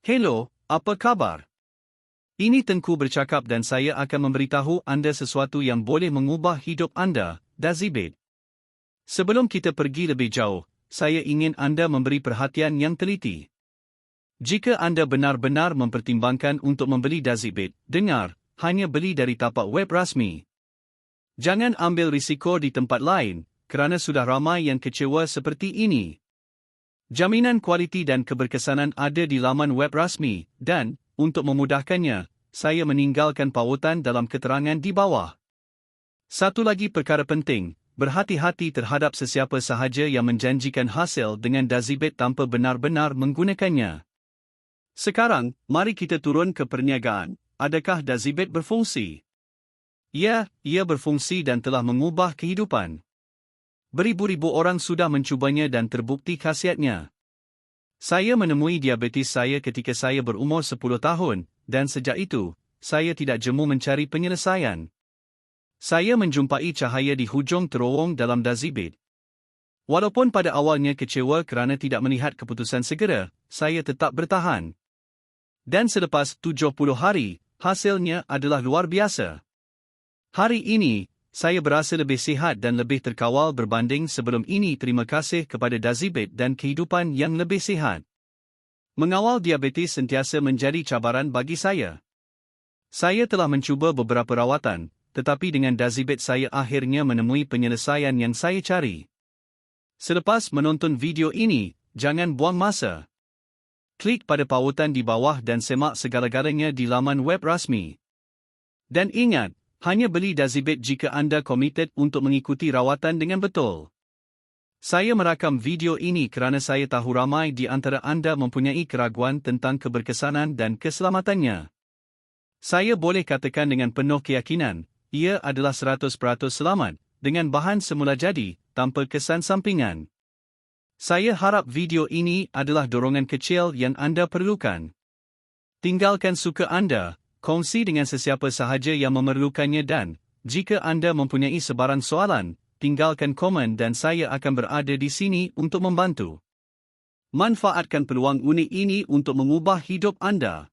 Hello, apa kabar? Ini Tengku bercakap dan saya akan memberitahu anda sesuatu yang boleh mengubah hidup anda, Dazibet. Sebelum kita pergi lebih jauh, saya ingin anda memberi perhatian yang teliti. Jika anda benar-benar mempertimbangkan untuk membeli Dazibet, dengar, hanya beli dari tapak web rasmi. Jangan ambil risiko di tempat lain, kerana sudah ramai yang kecewa seperti ini. Jaminan kualiti dan keberkesanan ada di laman web rasmi dan, untuk memudahkannya, saya meninggalkan pautan dalam keterangan di bawah. Satu lagi perkara penting, berhati-hati terhadap sesiapa sahaja yang menjanjikan hasil dengan dazibet tanpa benar-benar menggunakannya. Sekarang, mari kita turun ke perniagaan. Adakah dazibet berfungsi? Ya, ia berfungsi dan telah mengubah kehidupan. Beribu-ribu orang sudah mencubanya dan terbukti khasiatnya. Saya menemui diabetes saya ketika saya berumur 10 tahun, dan sejak itu, saya tidak jemu mencari penyelesaian. Saya menjumpai cahaya di hujung terowong dalam dazibit. Walaupun pada awalnya kecewa kerana tidak melihat keputusan segera, saya tetap bertahan. Dan selepas 70 hari, hasilnya adalah luar biasa. Hari ini, saya berasa lebih sihat dan lebih terkawal berbanding sebelum ini terima kasih kepada Dazibet dan kehidupan yang lebih sihat. Mengawal diabetes sentiasa menjadi cabaran bagi saya. Saya telah mencuba beberapa rawatan, tetapi dengan Dazibet saya akhirnya menemui penyelesaian yang saya cari. Selepas menonton video ini, jangan buang masa. Klik pada pautan di bawah dan semak segala-galanya di laman web rasmi. Dan ingat, hanya beli Dazibet jika anda komited untuk mengikuti rawatan dengan betul. Saya merakam video ini kerana saya tahu ramai di antara anda mempunyai keraguan tentang keberkesanan dan keselamatannya. Saya boleh katakan dengan penuh keyakinan, ia adalah 100% selamat, dengan bahan semula jadi, tanpa kesan sampingan. Saya harap video ini adalah dorongan kecil yang anda perlukan. Tinggalkan suka anda, kongsi dengan sesiapa sahaja yang memerlukannya dan, jika anda mempunyai sebarang soalan, tinggalkan komen dan saya akan berada di sini untuk membantu. Manfaatkan peluang unik ini untuk mengubah hidup anda.